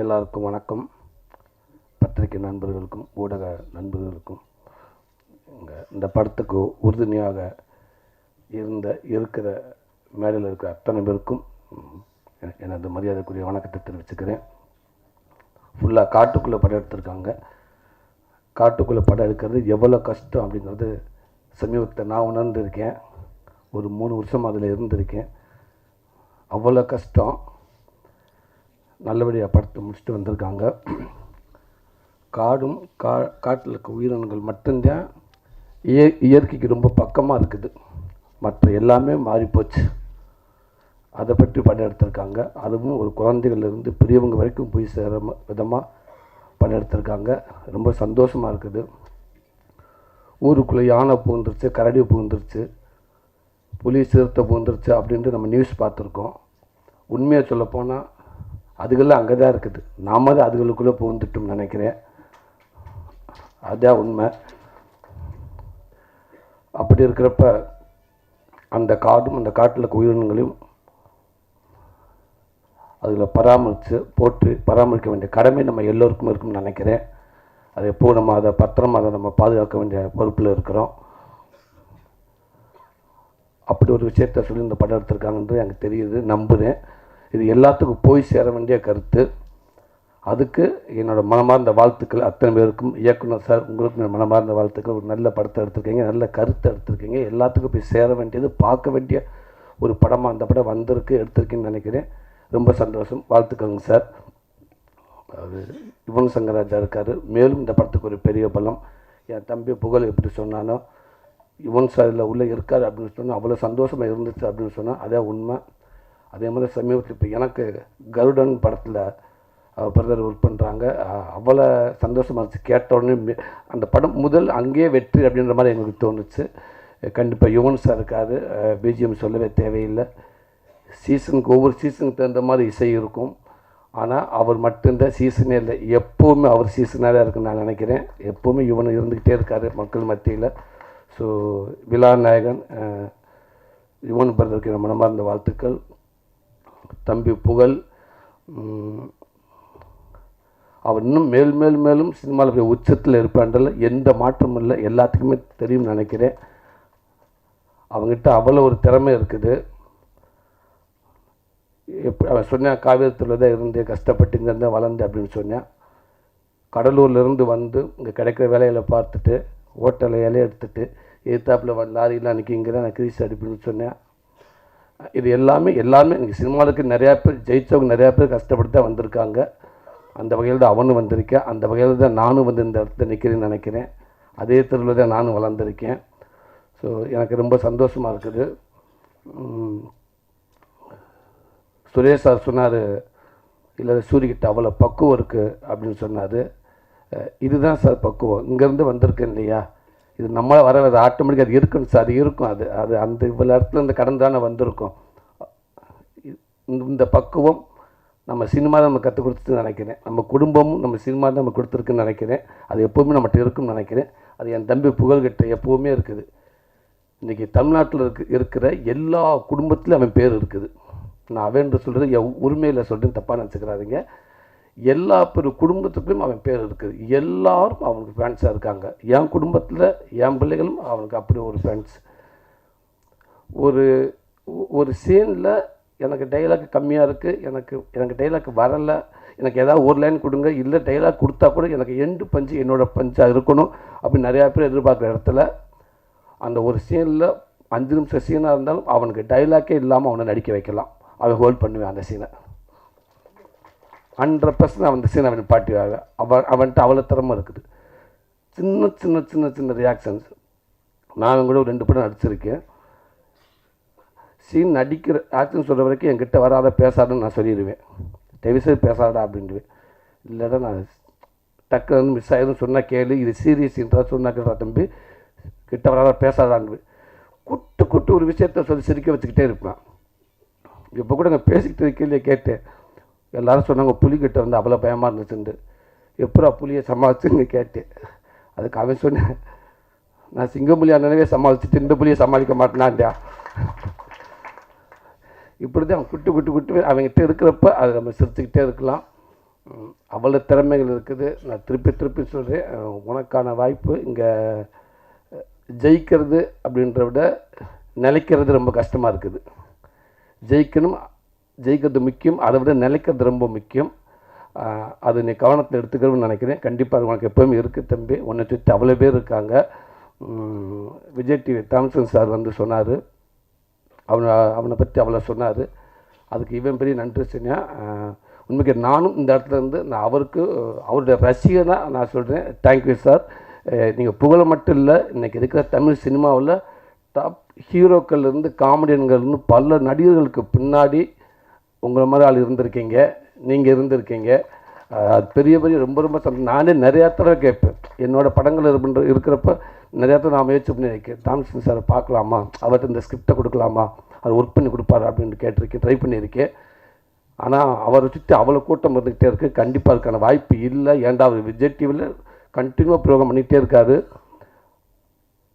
எல்லாருக்கும் வணக்கம். பத்திரிகை நண்பர்களுக்கும் ஊடக நண்பர்களுக்கும். இங்கே இந்த படத்துக்கு உறுதுணையாக இருந்த இருக்கிற மேடையில் இருக்கிற அத்தனை பேருக்கும் எனது மரியாதைக்குரிய வணக்கத்தை தெரிவிச்சுக்கிறேன். ஃபுல்லாக காட்டுக்குள்ளே படம் எடுத்திருக்காங்க. காட்டுக்குள்ளே படம் எடுக்கிறது எவ்வளோ கஷ்டம் அப்படிங்கிறது சமீபத்தை நான் உணர்ந்திருக்கேன். ஒரு மூணு வருஷம் அதில் இருந்திருக்கேன். அவ்வளோ கஷ்டம். நல்லபடியாக படத்தை முடிச்சுட்டு வந்திருக்காங்க. காடும் கா காட்டில் இருக்க உயிரினங்கள் மட்டும்தான் இய இயற்கைக்கு ரொம்ப பக்கமாக இருக்குது. மற்ற எல்லாமே மாறிப்போச்சு. அதை பற்றி படம் எடுத்திருக்காங்க அதுவும் ஒரு குழந்தைகள்லேருந்து பெரியவங்க வரைக்கும் போய் சேர விதமாக படம் எடுத்திருக்காங்க ரொம்ப சந்தோஷமாக இருக்குது. ஊருக்குள்ளே யானை பூந்துருச்சு கரடி பூந்துருச்சு புலி சிறுத்தை பூந்துருச்சு அப்படின்ட்டு நம்ம நியூஸ் பார்த்துருக்கோம். உண்மையை சொல்லப்போனால் அதுகளில் அங்கே தான் இருக்குது. நாம் தான் அதுகளுக்குள்ளே பூந்துட்டோம்னு நினைக்கிறேன். அதுதான் உண்மை. அப்படி இருக்கிறப்ப அந்த காடும் அந்த காட்டில் உயிரினங்களையும் அதில் பராமரித்து போட்டு பராமரிக்க வேண்டிய கடமை நம்ம எல்லோருக்கும் இருக்கும்னு நினைக்கிறேன். அதை எப்போ நம்ம அதை பத்திரமாக அதை நம்ம பாதுகாக்க வேண்டிய பொறுப்பில் இருக்கிறோம். அப்படி ஒரு விஷயத்த சொல்லி இந்த படம் எடுத்திருக்காங்கன்றது எனக்கு தெரியுது. நம்புகிறேன் இது எல்லாத்துக்கும் போய் சேர வேண்டிய கருத்து. அதுக்கு என்னோடய மனமார்ந்த வாழ்த்துக்கள் அத்தனை பேருக்கும். இயக்குனர் சார் உங்களுக்கு மனமார்ந்த வாழ்த்துக்கள். ஒரு நல்ல படத்தை எடுத்திருக்கீங்க நல்ல கருத்தை எடுத்திருக்கீங்க. எல்லாத்துக்கும் போய் சேர வேண்டியது பார்க்க வேண்டிய ஒரு படமாக அந்த படம் வந்திருக்கு எடுத்திருக்கேன்னு நினைக்கிறேன். ரொம்ப சந்தோஷம். வாழ்த்துக்கங்க சார். அது யுவன் சங்கராஜா இருக்கார். மேலும் இந்த படத்துக்கு ஒரு பெரிய பலம். என் தம்பி புகழ் எப்படி சொன்னானோ யுவன் சார் இதில் உள்ளே இருக்கார் அப்படின்னு சொன்னால் அவ்வளோ சந்தோஷமாக இருந்துச்சு அப்படின்னு சொன்னால் அதே உண்மை. அதே மாதிரி சமீபத்தில் இப்போ எனக்கு கருடன் படத்தில் பிரதர் ஒர்க் பண்ணுறாங்க அவ்வளோ சந்தோஷமாக இருந்துச்சு. கேட்ட உடனே அந்த படம் முதல் அங்கேயே வெற்றி அப்படின்ற மாதிரி எங்களுக்கு தோணுச்சு. கண்டிப்பாக யுவன் சார் இருக்கார். பிஜிஎம் சொல்லவே தேவையில்லை. சீசனுக்கு ஒவ்வொரு சீசனுக்கு தகுந்த மாதிரி இசை இருக்கும். ஆனால் அவர் மட்டும்தான் சீசனே இல்லை. எப்போவுமே அவர் சீசனாக தான் இருக்குன்னு நான் நினைக்கிறேன். எப்போவுமே இவன் இருந்துக்கிட்டே இருக்கார் மக்கள் மத்தியில். ஸோ விழா நாயகன் யுவன் பிரதருக்கு என் மனமார்ந்த வாழ்த்துக்கள். தம்பி புகழ் அவர் இன்னும் மேல் மேல் மேலும் சினிமாவில் போய் உச்சத்தில் இருப்பான்றல எந்த மாற்றமும் இல்லை. எல்லாத்துக்குமே தெரியும்னு நினைக்கிறேன். அவங்ககிட்ட அவ்வளோ ஒரு திறமை இருக்குது. எப்படி அவன் சொன்னான் காவேரத்தில் தான் இருந்து கஷ்டப்பட்டு இங்கேருந்து வளர்ந்து அப்படின்னு சொன்னேன். கடலூர்லேருந்து வந்து இங்கே கிடைக்கிற வேலையில் பார்த்துட்டு ஹோட்டலில் இலையை எடுத்துகிட்டு எதிர்த்தாப்பில் வந்து லாரியில் நிற்கிங்கிறேன் நான் கிரீஸ் அடிப்புன்னு சொன்னேன். இது எல்லாமே எல்லாமே எனக்கு சினிமாவுக்கு நிறையா பேர் ஜெயித்தவங்க நிறையா பேர் கஷ்டப்பட்டு தான் வந்திருக்காங்க. அந்த வகையில் தான் அவனும் வந்திருக்கேன். அந்த வகையில் தான் நானும் வந்து இந்த இடத்துல நிற்கிறேன்னு நினைக்கிறேன். அதே தெருவில் தான் நானும் வளர்ந்துருக்கேன். ஸோ எனக்கு ரொம்ப சந்தோஷமாக இருக்குது. சுரேஷ் சார் சொன்னார் இல்லை சூரியகிட்ட அவ்வளோ பக்குவம் இருக்குது அப்படின்னு சொன்னார். இதுதான் சார் பக்குவம். இங்கேருந்து வந்திருக்கேன் இல்லையா? இது நம்மள வர அது ஆட்டோமேட்டிக்காக அது இருக்கும் சார் அது இருக்கும் அது அது அந்த இவ்வளோ இடத்துல இந்த கடன் தானே வந்திருக்கும். இந்த- இந்த பக்குவம் நம்ம சினிமா நம்ம கற்றுக் கொடுத்துட்டு நினைக்கிறேன். நம்ம குடும்பமும் நம்ம சினிமா தான் நம்ம கொடுத்துருக்குன்னு நினைக்கிறேன். அது எப்போவுமே நம்மகிட்ட இருக்கும்னு நினைக்கிறேன். அது என் தம்பி புகழ்கிட்ட எப்போவுமே இருக்குது. இன்றைக்கி தமிழ்நாட்டில் இருக்கு இருக்கிற எல்லா குடும்பத்திலும் அவன் பேர் இருக்குது. நான் அவன் சொல்கிறது என் உரிமையில் சொல்கிறேன் தப்பாக நினச்சிக்கிறாதீங்க. எல்லா பெரு குடும்பத்துக்கும் அவன் பேர் இருக்குது. எல்லாரும் அவனுக்கு ஃபேன்ஸாக இருக்காங்க. என் குடும்பத்தில் என் பிள்ளைகளும் அவனுக்கு அப்படி ஒரு ஃபேன்ஸ் ஒரு ஒரு சீனில் எனக்கு டைலாக் கம்மியாக இருக்குது எனக்கு எனக்கு டைலாக் வரலை. எனக்கு ஏதாவது ஒரு லைன் கொடுங்க. இல்லை டைலாக் கொடுத்தா கூட எனக்கு எண்டு பஞ்சு என்னோட பஞ்சாக இருக்கணும் அப்படின்னு நிறையா பேர் எதிர்பார்க்குற இடத்துல அந்த ஒரு சீனில் அஞ்சு நிமிஷம் சீனாக இருந்தாலும் அவனுக்கு டைலாக்கே இல்லாமல் அவனை நடிக்க வைக்கலாம். அவன் ஹோல்ட் பண்ணுவேன் அந்த சீனை ஹண்ட்ரட் பர்சன்ட் அவன் அந்த அவன் பாட்டி அவன் அவன்கிட்ட அவ்வளோ திறமை இருக்குது. சின்ன சின்ன சின்ன சின்ன ரியாக்ஷன்ஸ் நான் கூட ஒரு ரெண்டு படம் நடிச்சிருக்கேன். சீன் நடிக்கிற ஆக்ஷன் சொல்கிற வரைக்கும் என்கிட்ட வராத பேசாதன்னு நான் சொல்லிடுவேன். தயவுசெய்து பேசாதடா அப்படின்டுவேன். இல்லைடா நான் டக்கு வந்து மிஸ் ஆகிடும் சொன்னால் கேளு இது சீரியஸ் சீன்றா சொன்னா கேட்டா தம்பி. கிட்ட வராத பேசாதான்னு குட்டு குட்டு ஒரு விஷயத்த சொல்லி சிரிக்க வச்சுக்கிட்டே இருப்பேன். இப்போ கூட நான் பேசிக்கிட்டு இருக்கையிலே கேட்டேன். எல்லோரும் சொன்னாங்க புலிக்கிட்ட வந்து அவ்வளோ பயமாக இருந்துச்சுண்டு எப்படா புலியை சமாளிச்சுன்னு கேட்டேன். அதுக்கு அவன் சொன்னேன் நான் சிங்கப்புலி அண்ணனவே சமாளிச்சுட்டு இந்த புலியை சமாளிக்க மாட்டேனான்டா இப்படி தான் குட்டு குட்டு குட்டு அவங்ககிட்ட இருக்கிறப்ப அதை நம்ம சிரிச்சுக்கிட்டே இருக்கலாம். அவ்வளோ திறமைகள் இருக்குது. நான் திருப்பி திருப்பி சொல்கிறேன் உனக்கான வாய்ப்பு இங்கே ஜெயிக்கிறது அப்படின்ற விட நிலைக்கிறது ரொம்ப கஷ்டமாக இருக்குது. ஜெயிக்கணும் ஜெயிக்கிறது முக்கியம் அதை விட நிலைக்கிறது ரொம்ப முக்கியம். அது நீ கவனத்தில் எடுத்துக்கணும்னு நினைக்கிறேன். கண்டிப்பாக உனக்கு எப்போவுமே இருக்குது தம்பி. உன்னை சுற்றி அவ்வளோ பேர் இருக்காங்க. விஜய் டிவி தாம்சன் சார் வந்து சொன்னார். அவனை அவனை பற்றி அவ்வளோ சொன்னார். அதுக்கு இவன் பெரிய நன்றி சொன்னா உண்மைக்கு நானும் இந்த இடத்துல இருந்து நான் அவருக்கு அவருடைய ரசிகனாக நான் சொல்கிறேன் தேங்க்யூ சார் நீங்கள் புகழ மட்டும் இல்லை இன்றைக்கி இருக்கிற தமிழ் சினிமாவில் டாப் ஹீரோக்கள்லேருந்து காமெடியன்கள்லேருந்து பல நடிகர்களுக்கு பின்னாடி உங்களை மாதிரி ஆள் இருந்திருக்கீங்க. நீங்கள் இருந்திருக்கீங்க. அது பெரிய பெரிய ரொம்ப ரொம்ப சந்த நானே நிறையா தடவை கேட்பேன். என்னோட படங்கள் இருக்கின்ற இருக்கிறப்ப நிறையா தடவை நான் முயற்சி பண்ணி இருக்கேன் தாம்சன் சாரை பார்க்கலாமா? அவர்கிட்ட இந்த ஸ்கிரிப்டை கொடுக்கலாமா? அவர் ஒர்க் பண்ணி கொடுப்பாரு அப்படின்னு கேட்டிருக்கேன் ட்ரை பண்ணியிருக்கேன். ஆனால் அவரை சுற்றி அவ்வளோ கூட்டம் இருந்துக்கிட்டே இருக்குது கண்டிப்பாக அதுக்கான வாய்ப்பு இல்லை. ஏன்டா அவர் விஜய் டிவியில் கண்டினியூவாக ப்ரோக்ராம் பண்ணிக்கிட்டே இருக்காரு.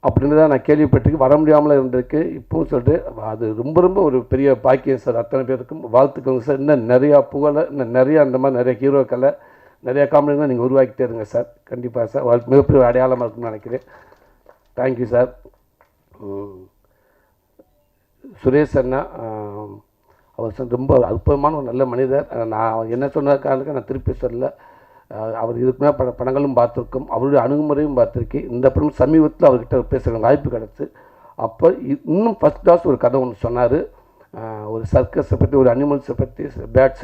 அப்படின்னு தான் நான் கேள்விப்பட்டிருக்கேன். வர முடியாமல் இருந்திருக்கு. இப்பவும் சொல்லிட்டு அது ரொம்ப ரொம்ப ஒரு பெரிய பாக்கியம் சார். அத்தனை பேருக்கும் வாழ்த்துக்கோங்க சார். இன்னும் நிறையா புகழை இன்னும் நிறையா அந்த மாதிரி நிறைய ஹீரோக்களை நிறையா காமெடிகளை நீங்கள் உருவாக்கிட்டே இருங்க சார். கண்டிப்பாக சார். வாழ்க்கை மிகப்பெரிய அடையாளமாக இருக்கும்னு நினைக்கிறேன். Thank you sir. சுரேஷ் அண்ணா அவர் ரொம்ப அற்புதமான ஒரு நல்ல மனிதர். நான் என்ன சொன்ன காரணத்துக்கு நான் திருப்பி சொல்லலை. அவர் இதுக்கு மேலே பட படங்களும் பார்த்துருக்கோம். அவருடைய அணுகுமுறையும் பார்த்துருக்கேன். இந்த படம் சமீபத்தில் அவர்கிட்ட பேசுகிற வாய்ப்பு கிடச்சி. அப்போ இன்னும் ஃபஸ்ட் கிளாஸ் ஒரு கதை ஒன்று சொன்னார். ஒரு சர்க்கஸை பற்றி ஒரு அனிமல்ஸை பற்றி பேட்ஸ்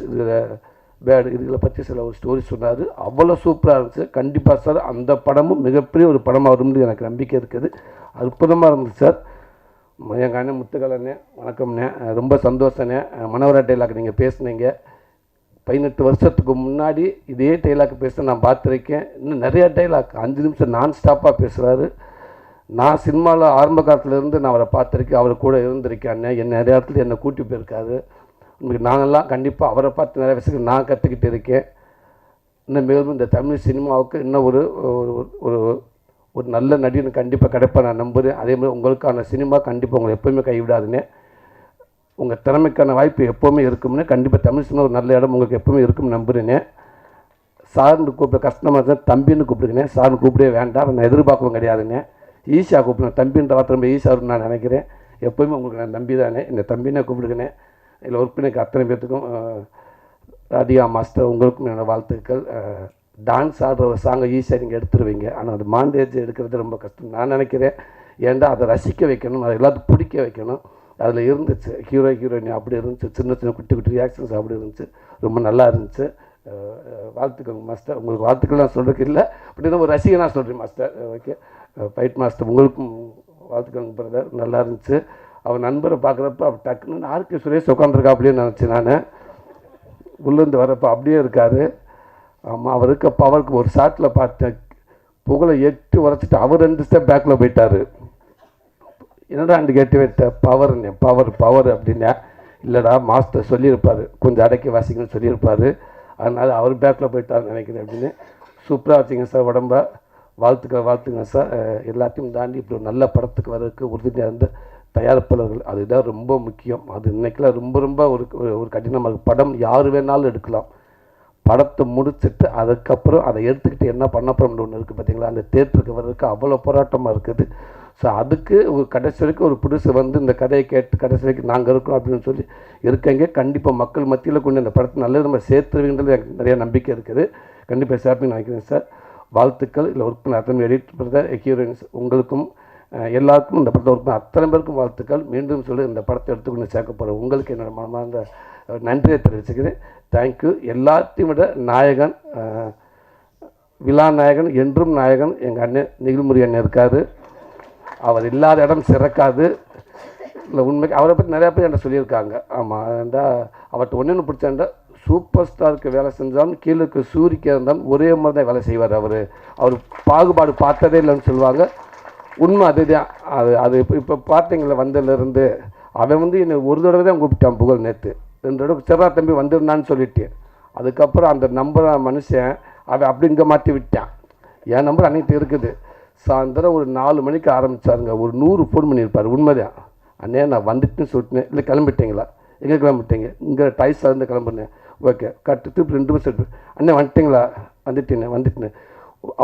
பேட் இதுகளை பற்றி சில ஒரு ஸ்டோரி சொன்னார். அவ்வளோ சூப்பராக இருந்துச்சு. கண்டிப்பாக சார் அந்த படமும் மிகப்பெரிய ஒரு படமாக வரும்னு எனக்கு நம்பிக்கை இருக்குது. அற்புதமாக இருந்துச்சு சார் எங்கள் அண்ணன் முத்துக்கலண்ணே வணக்கம்ண்ணே ரொம்ப சந்தோஷண்ணே மனவராட்டையிலாக்கு நீங்கள் பேசுனீங்க. பதினெட்டு வருஷத்துக்கு முன்னாடி இதே டைலாக் பேச நான் பார்த்துருக்கேன். இன்னும் நிறையா டைலாக் அஞ்சு நிமிஷம் நான் ஸ்டாப்பாக பேசுகிறாரு நான் சினிமாவில் ஆரம்ப காலத்துலேருந்து நான் அவரை பார்த்துருக்கேன். அவர் கூட இருந்திருக்கேன் அண்ணன் என்ன நிறைய இடத்துல என்னை கூட்டி போயிருக்காரு. உங்களுக்கு நாங்கள்லாம் கண்டிப்பாக அவரை பார்த்து நிறைய விஷயங்கள் நான் கற்றுக்கிட்டு இருக்கேன். இன்னும் மேலும் இந்த தமிழ் சினிமாவுக்கு இன்னும் ஒரு ஒரு ஒரு ஒரு நல்ல நடிகன் கண்டிப்பாக கிடைப்பேன் நான் நம்புகிறேன் அதே மாதிரி உங்களுக்கான சினிமா கண்டிப்பாக உங்களை எப்போவுமே கைவிடாதுன்னு உங்கள் திறமைக்கான வாய்ப்பு எப்போவுமே இருக்கும்னு கண்டிப்பாக தமிழ் சினிமா ஒரு நல்ல இடம் உங்களுக்கு எப்போவுமே இருக்கும்னு நம்புகிறேனே சார்னு கூப்பிட கஷ்டமாக இருந்தால் தம்பின்னு கூப்பிடுங்கண்ணே சார்னு கூப்பிடவே வேண்டாம். நான் எதிர்பார்க்கவும் கிடையாதுண்ணே ஈஷா கூப்பிடுங்க. தம்பின்ற வார்த்தை ரொம்ப ஈஸியாக நான் நினைக்கிறேன். எப்போவுமே உங்களுக்கு நான் நம்பி தானே. இந்த தம்பினே கூப்பிடுங்கண்ணே இதில் ஒர்க் பண்ணிக்க அத்தனை பேர்த்துக்கும் ராதிகா மாஸ்டர் உங்களுக்கும் என்னோடய வாழ்த்துக்கள். டான்ஸ் ஆடுற ஒரு சாங்கை ஈஸியாக நீங்கள் எடுத்துருவீங்க. ஆனால் அது மாண்டேஜ் எடுக்கிறது ரொம்ப கஷ்டம். நான் நினைக்கிறேன். ஏன்டா அதை ரசிக்க வைக்கணும். அதை எல்லாத்துக்கும் பிடிக்க வைக்கணும். அதில் இருந்துச்சு. ஹீரோ ஹீரோயின் அப்படி இருந்துச்சு. சின்ன சின்ன குட்டி குட்டி ரியாக்ஷன்ஸ் அப்படி இருந்துச்சு. ரொம்ப நல்லா இருந்துச்சு. வாழ்த்துக்கள் மாஸ்டர் உங்களுக்கு வாழ்த்துக்கள் நான் சொல்கிறதுக்கு இல்லை. அப்படின்னா ஒரு ரசிகனாக சொல்கிறேன் மாஸ்டர் ஓகே ஃபைட் மாஸ்டர் உங்களுக்கும் வாழ்த்துக்கள் பிரதர் நல்லா இருந்துச்சு. அவர் நண்பரை பார்க்குறப்ப அவர் டக்குன்னு ஆர்கே சுரேஷ் உட்காந்துருக்கா அப்படின்னு நினச்சேன் நான். உள்ளேருந்து வரப்போ அப்படியே இருக்கார். ஆமாம் அவர் இருக்க பவருக்கு ஒரு ஷாட்டில் பார்த்தேன் புகழை எட்டு உரைச்சிட்டு அவர் ரெண்டு ஸ்டெப் பேக்கில் போயிட்டார். என்னடா அண்டு கேட்டு வைத்த பவர் பவர் பவர் அப்படின்னா இல்லைடா மாஸ்டர் சொல்லியிருப்பார். கொஞ்சம் அடக்கி வாசிங்கன்னு சொல்லியிருப்பார். அதனால் அவர் பேக்கில் போயிட்டாருன்னு நினைக்கிறேன் அப்படின்னு. சூப்பராக வச்சுங்க சார் உடம்ப. வாழ்த்துக்கள் வாழ்த்துங்க சார் எல்லாத்தையும் தாண்டி இப்படி ஒரு நல்ல படத்துக்கு வர்றதுக்கு உறுதியாக இருந்த தயாரிப்பாளர்கள். அதுதான் ரொம்ப முக்கியம். அது இன்னைக்கெல்லாம் ரொம்ப ரொம்ப ஒரு ஒரு- கடினமாக இருக்கு. படம் யார் வேணாலும் எடுக்கலாம். படத்தை முடிச்சுட்டு அதுக்கப்புறம் அதை எடுத்துக்கிட்டு என்ன பண்ண போகிறோம்னு ஒன்று இருக்குது பார்த்தீங்களா அந்த தேட்டருக்கு வர்றதுக்கு அவ்வளோ போராட்டமாக இருக்குது. ஸோ அதுக்கு ஒரு கடைசி வரைக்கும் ஒரு புதுசு வந்து இந்த கதையை கேட்டு கடைசி வரைக்கும் நாங்கள் இருக்கோம் அப்படின்னு சொல்லி இருக்கங்க கண்டிப்பாக மக்கள் மத்தியில் கொண்டு இந்த படத்தை நல்லது நம்ம சேர்த்துருவீங்கிறது எனக்கு நிறைய நம்பிக்கை இருக்குது. கண்டிப்பாக சேர்ப்பீங்கன்னு நினைக்கிறேன் சார். வாழ்த்துக்கள். இல்லை ஒர்க் பண்ண அத்தனை எடிட் பண்ணுற ஹீரோயின்ஸ் உங்களுக்கும் எல்லாருக்கும் இந்த படத்தை ஒர்க் பண்ண அத்தனை பேருக்கும் வாழ்த்துக்கள். மீண்டும் சொல்லி இந்த படத்தை எடுத்துக்கொண்டு சேர்க்க போகிறேன் உங்களுக்கு என்னோட மனமார்ந்த நன்றியை தெரிவிச்சுக்கிறேன். தேங்க்யூ எல்லாத்தையும் விட நாயகன் விழா நாயகன் என்றும் நாயகன் எங்கள் அண்ணன் நிகழ்முறை அண்ணன் இருக்கார். அவர் இல்லாத இடம் சிறக்காது. இல்லை உண்மைக்கு அவரை பற்றி நிறையா பேர் என்கிட்ட சொல்லியிருக்காங்க. ஆமாம் ஏண்டா அவர்கிட்ட ஒன்று ஒன்று பிடிச்சாண்டா சூப்பர் ஸ்டாருக்கு வேலை செஞ்சாலும் கீழே இருக்க சூரிக்கு இருந்தாலும் ஒரே மாதிரி தான் வேலை செய்வார் அவர். அவர் பாகுபாடு பார்த்ததே இல்லைன்னு சொல்லுவாங்க. உண்மை அதுதான். அது அது இப்போ இப்போ பார்த்தீங்களா வந்ததுலேருந்து அவன் வந்து என்னை ஒரு தடவை தான் கூப்பிட்டான் புகழ் நேற்று ரெண்டு தடவை சிறா தம்பி வந்திருந்தான்னு சொல்லிட்டு. அதுக்கப்புறம் அந்த நம்பர் மனுஷன் அவன் அப்படி இங்கே மாற்றி விட்டான். என் நம்பர் அன்னைக்கு இருக்குது. சாயந்தரம் ஒரு நாலு மணிக்கு ஆரம்பிச்சாருங்க. ஒரு நூறு ஃபோன் பண்ணியிருப்பார். உண்மைதான். அண்ணே நான் வந்துட்டுன்னு சொல்லிட்டேன் இல்லை கிளம்பிட்டீங்களா? எங்கே கிளம்பிட்டீங்க? இங்கே டைஸ்லேருந்து கிளம்புனேன். ஓகே கட்டு திருப்பி ரெண்டு நிமிஷம் இருக்கு. அண்ணே வந்துட்டீங்களா? வந்துட்டேனே வந்துட்டேன்.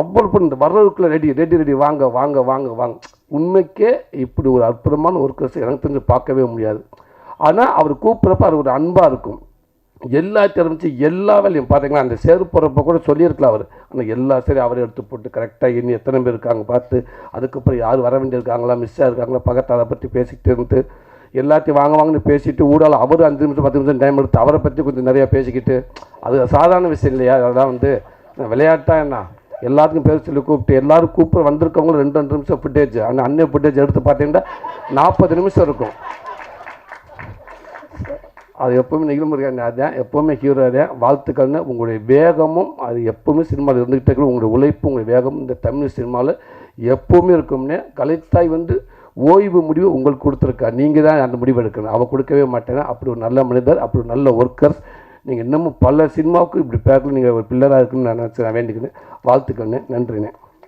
அவ்வளோ பண்ண இந்த வர்றதுக்குள்ளே ரெடி ரெடி ரெடி வாங்க வாங்க வாங்க வாங்க. உண்மைக்கே இப்படி ஒரு அற்புதமான ஒர்க்கர்ஸ் எனக்கு தெரிஞ்சு பார்க்கவே முடியாது. ஆனால் அவர் கூப்பிட்றப்ப அது ஒரு அன்பாக இருக்கும். எல்லாத்தையும் திறமைச்சு எல்லா வேலையும். பார்த்தீங்களா அந்த சேரு போகிறப்ப கூட சொல்லியிருக்கலாம் அவர். ஆனால் எல்லா சரி அவரே எடுத்து போட்டு கரெக்டாக இனி எத்தனை பேர் இருக்காங்க பார்த்து அதுக்கப்புறம் யார் வர வேண்டியிருக்காங்களா மிஸ்ஸாக இருக்காங்களா பக்கத்து அதை பற்றி பேசிக்கிட்டு இருந்து எல்லாத்தையும் வாங்க வாங்கன்னு பேசிட்டு ஊடால் அவர் அஞ்சு நிமிஷம் பத்து நிமிஷம் டைம் எடுத்து அவரை பற்றி கொஞ்சம் நிறையா பேசிக்கிட்டு அது சாதாரண விஷயம் இல்லையா? அதெல்லாம் வந்து விளையாட்டாக என்ன? எல்லாத்துக்கும் பேர் சொல்லி கூப்பிட்டு எல்லாரும் கூப்பிட்டு வந்திருக்கவங்களும் ரெண்டு ரெண்டு நிமிஷம் ஃபுட்டேஜ் ஆனால் அன்னை ஃபுட்டேஜ் எடுத்து பார்த்தீங்கன்னா நாற்பது நிமிஷம் இருக்கும். அது எப்போவுமே நிகழ்முறையான அதான் எப்போவுமே ஹீரோ அதான் வாழ்த்துக்கள்னு உங்களுடைய வேகமும் அது எப்போவுமே சினிமாவில் இருந்துகிட்டே இருக்கும் உங்களுடைய உழைப்பு உங்களுடைய வேகம் இந்த தமிழ் சினிமாவில் எப்போவுமே இருக்கும்னே கலைத்தாய் வந்து ஓய்வு முடிவு உங்களுக்கு கொடுத்துருக்கா. நீங்கள் தான் அந்த முடிவு எடுக்கணும். அவள் கொடுக்கவே மாட்டேன்னா அப்படி ஒரு நல்ல மனிதர் அப்படி ஒரு நல்ல ஒர்க்கர்ஸ் நீங்கள் இன்னமும் பல சினிமாவுக்கு இப்படி பேக்கில் நீங்கள் ஒரு பில்லராக இருக்குன்னு நான் நினச்சி நான் வேண்டிக்கிறேன். வாழ்த்துக்கள்னு நன்றிண்ணே.